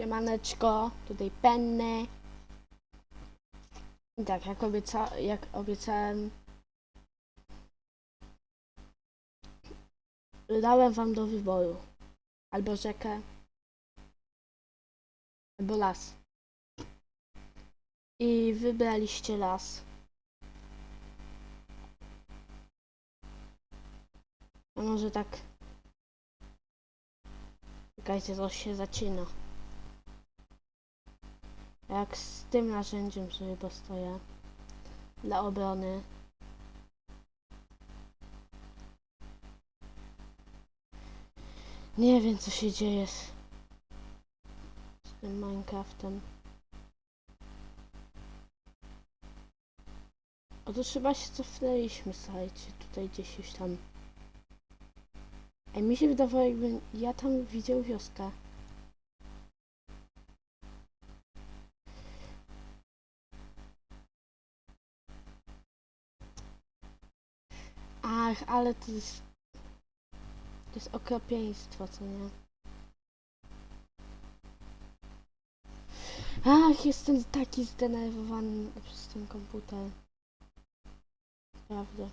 Siemaneczko, tutaj Penny. I tak, jak, obieca jak obiecałem, dałem wam do wyboru albo rzekę, albo las. I wybraliście las. A może tak. Czekajcie, to się zaczyna. Jak z tym narzędziem sobie postoję dla obrony. Nie wiem co się dzieje z, z tym Minecraftem. Otóż chyba się cofnęliśmy, słuchajcie, tutaj gdzieś już tam. Ej, mi się wydawało jakbym ja tam widział wioskę. Ale to jest... To jest okropieństwo, co nie? Ach, jestem taki zdenerwowany przez ten komputer. Prawda.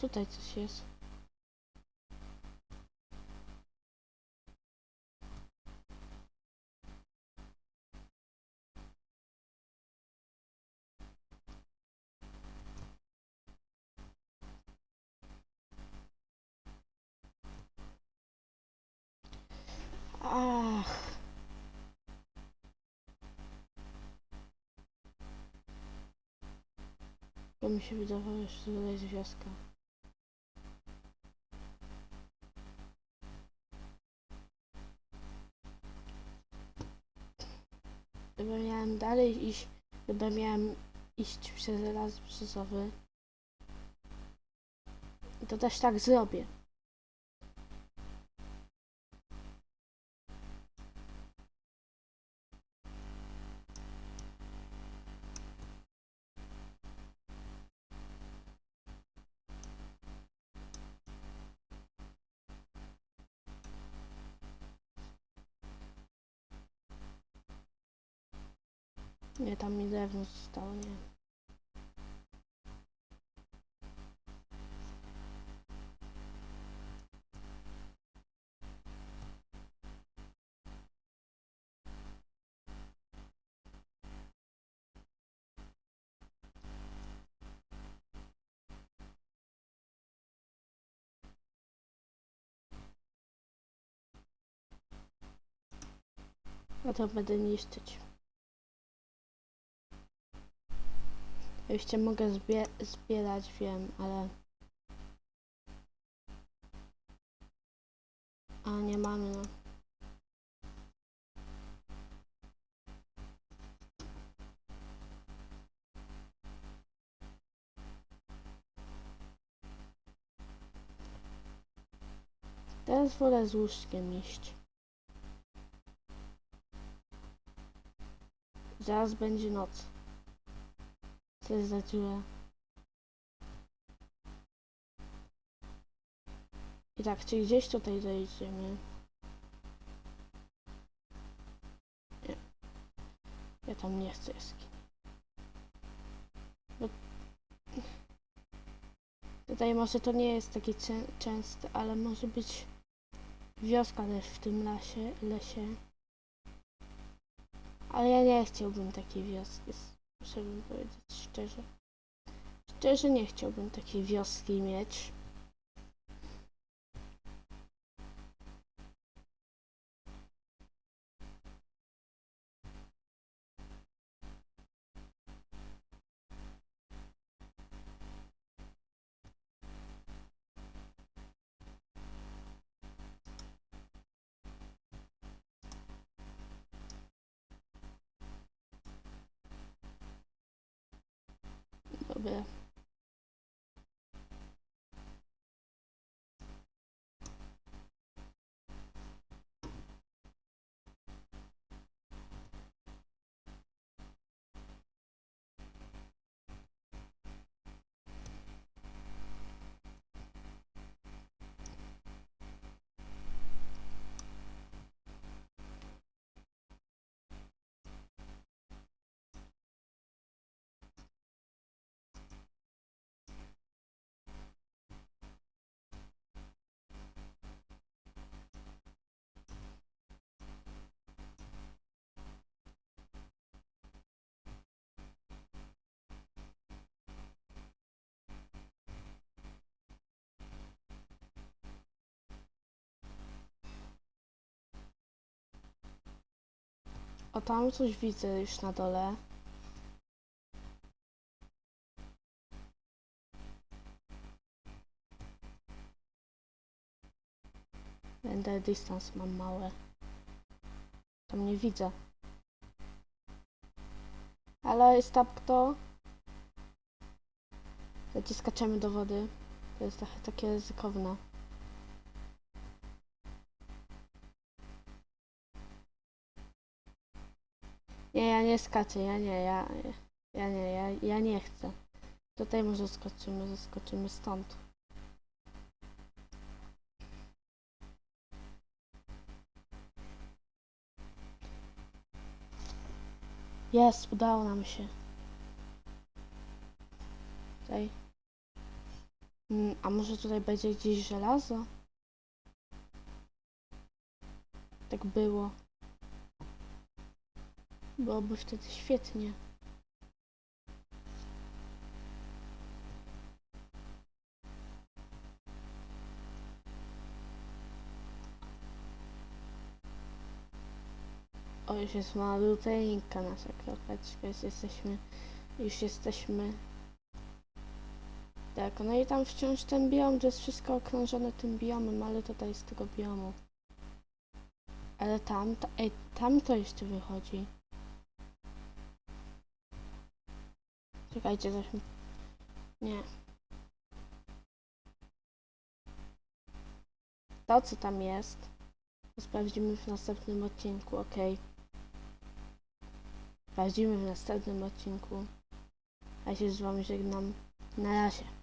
Tutaj, coś jest. Ach. Bo mi się wydawało, że to jest wioska. Chyba miałem dalej iść, chyba miałem iść przez las brzozowy. To też tak zrobię. Nie, tam mi drewno zostało, nie. A to będę niszczyć. Jeszcze mogę zbie zbierać, wiem, ale... A, nie mamy, no. Teraz wolę z łóżkiem iść. Zaraz będzie noc. Co jest za dziura? I tak, czy gdzieś tutaj dojdziemy? Nie. Ja tam nie chcę jaskini. Tutaj może to nie jest takie czę częste, ale może być wioska też w tym lasie, lesie. Ale ja nie chciałbym takiej wioski. Muszę bym powiedzieć szczerze. Szczerze nie chciałbym takiej wioski mieć. 对 O, tam coś widzę już na dole. Render distance mam małe. Tam nie widzę. Ale jest tam kto? Gdzie skaczemy do wody. To jest trochę takie ryzykowne. Nie, ja nie skaczę, ja nie, ja, ja nie, ja, ja nie chcę. Tutaj może skoczymy, zeskoczymy stąd. Jest, udało nam się. Tutaj. Mm, a może tutaj będzie gdzieś żelazo? Tak było. Byłoby wtedy świetnie. O, już jest maluteńka nasza kropeczka, już jesteśmy, już jesteśmy tak, no i tam wciąż ten biom, to jest wszystko okrążone tym biomem, ale tutaj z tego biomu. Ale tam, ej, tam to jeszcze wychodzi. Czekajcie, coś mi... Nie. To, co tam jest, to sprawdzimy w następnym odcinku, ok? Sprawdzimy w następnym odcinku. Ja się z wami żegnam. Na razie.